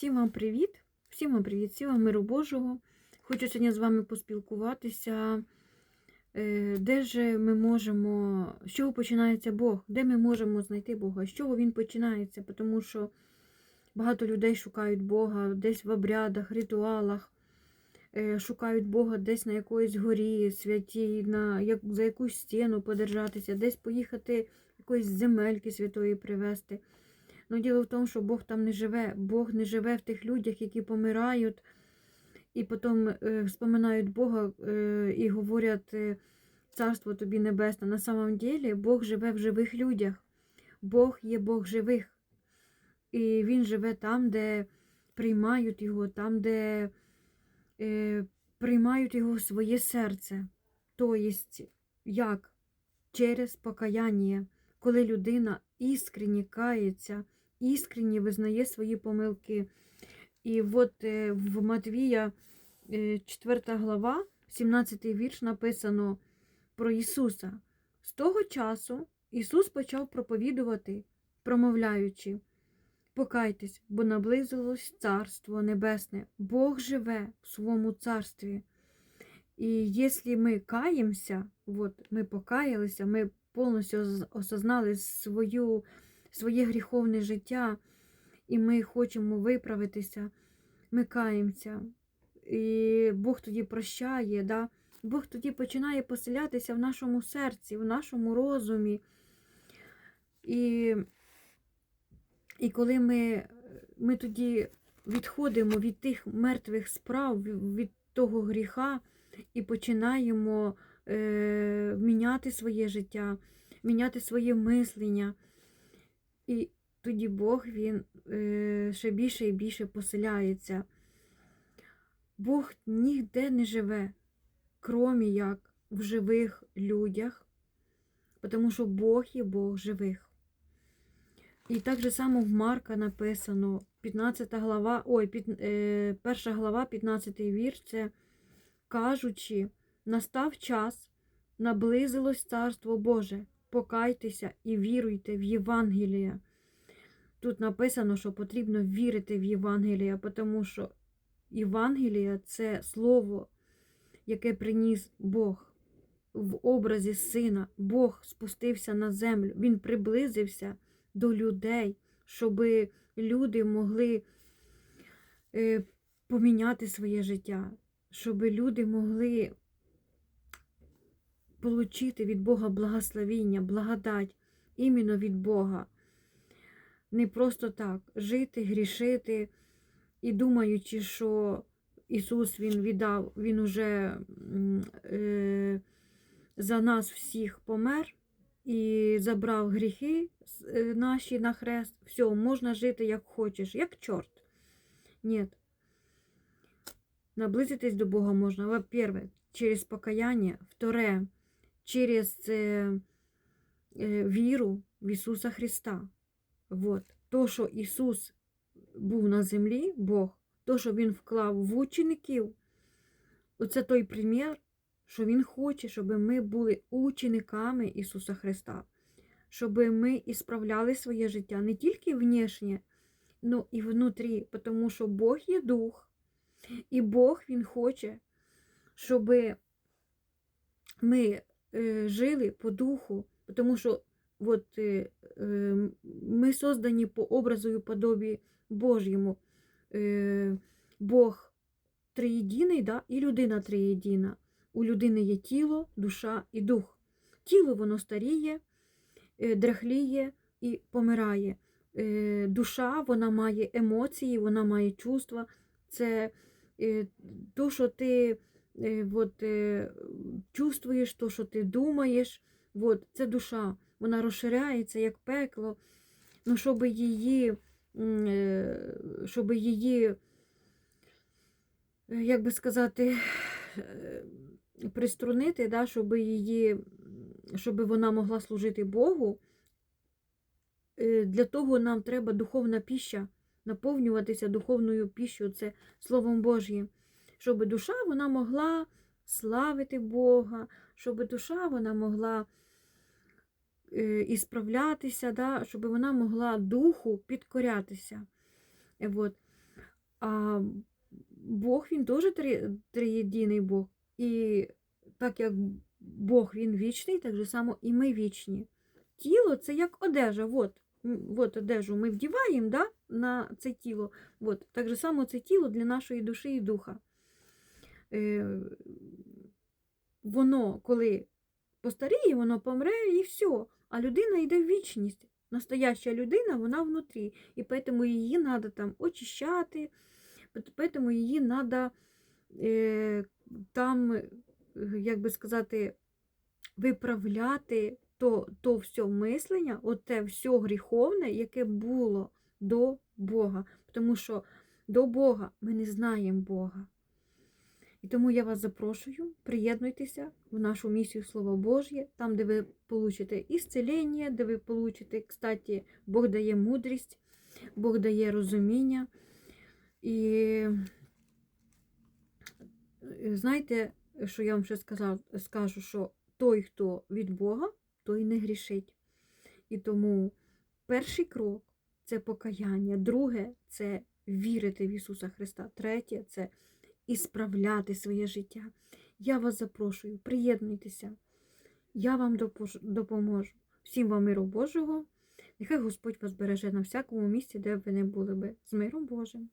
Всім вам привіт! Всім вам привіт, всім вам миру Божого. Хочу сьогодні з вами поспілкуватися, е, де ж ми можемо, з чого починається Бог, де ми можемо знайти Бога, з чого він починається, тому що багато людей шукають Бога десь в обрядах, ритуалах, е, шукають Бога десь на якоїсь горі святій, на, за якусь стіну подержатися, десь поїхати якоїсь земельки святої привезти. Ну, діло в тому, що Бог там не живе. Бог не живе в тих людях, які помирають, і потім е, споминають Бога е, і говорять е, Царство тобі небесне. На самом деле Бог живе в живих людях. Бог є Бог живих. І Він живе там, де приймають його, там, де е, приймають його в своє серце. Тобто, як? Через покаяння, коли людина іскренні кається, іскренні визнає свої помилки. І от е, в Матвія, е, 4 глава, 17 вірш написано про Ісуса. З того часу Ісус почав проповідувати, промовляючи. Покайтесь, бо наблизилось Царство Небесне. Бог живе в своєму царстві. І якщо ми каємося, от ми покаялися, ми повністю осознали свою, своє гріховне життя, і ми хочемо виправитися, ми каємося. І Бог тоді прощає, да? Бог тоді починає поселятися в нашому серці, в нашому розумі. І, і коли ми, ми тоді відходимо від тих мертвих справ, від того гріха, і починаємо е, міняти своє життя, міняти своє мислення. І тоді Бог він е, ще більше і більше поселяється. Бог ніде не живе, кромі як в живих людях, тому що Бог є Бог живих. І так же само в Марка написано, 15 глава, ой, під, е, 1 глава, 15 вірш, це кажучи, настав час, наблизилось Царство Боже, покайтеся і віруйте в Євангелія. Тут написано, що потрібно вірити в Євангелія, тому що Євангелія це слово, яке приніс Бог в образі Сина. Бог спустився на землю, Він приблизився до людей, щоб люди могли е, поміняти своє життя, щоб люди могли отримати від Бога благословіння, благодать іменно від Бога. Не просто так жити, грішити і думаючи, що Ісус Він віддав, Він уже е, за нас всіх помер і забрав гріхи е, наші на хрест. Все, можна жити як хочеш, як чорт. Ні. Наблизитись до Бога можна, во-первых, через покаяние, второе, через е, е, віру в Ісуса Христа. Вот. То, що Ісус був на землі, Бог, то, що Він вклав в учеників, оце той примір, що Він хоче, щоб ми були учениками Ісуса Христа, щоб ми ісправляли своє життя не тільки внешнє, але і внутрі, тому що Бог є дух, і Бог Він хоче, щоб ми жили по духу, тому що от, е, е, ми создані по образу і подобі Божьому. Е, Бог триєдиний, да? і людина триєдина. У людини є тіло, душа і дух. Тіло воно старіє, е, дряхліє і помирає. Е, Душа вона має емоції, вона має чувства. Це е, то, що ти е, от, е, чувствуєш, то, що ти думаєш, от, це душа. Вона розширяється як пекло. Ну, щоб її, щоб її, е, як би сказати, приструнити, да, щоб її, щоб вона могла служити Богу, для того нам треба духовна піща, наповнюватися духовною піщою, це Словом Божнім, щоб душа вона могла славити Бога, щоб душа вона могла е, і справлятися, да, щоб вона могла духу підкорятися. Е, от. А Бог він теж триєдиний Бог. І так як Бог він вічний, так же само і ми вічні. Тіло це як одежа. От, от одежу ми вдіваємо да, на це тіло. От, так же само це тіло для нашої душі і духа. Е, воно, коли постаріє, воно помре і все. А людина йде в вічність. Настояща людина, вона внутрі. І тому її треба там очищати, тому її треба там, е, як би сказати, виправляти то, то все мислення, оте все гріховне, яке було до Бога. Тому що до Бога ми не знаємо Бога. І тому я вас запрошую, приєднуйтеся в нашу місію Слово Божє, там, де ви получите ісцелення, де ви получите, кстати, Бог дає мудрість, Бог дає розуміння. І е, знаєте, що я вам ще сказав, скажу, що той, хто від Бога, той не грішить. І тому перший крок це покаяння, друге це вірити в Ісуса Христа, третє це і справляти своє життя. Я вас запрошую, приєднуйтеся. Я вам допоможу. Всім вам миру Божого. Нехай Господь вас береже на всякому місці, де б ви не були би. З миром Божим.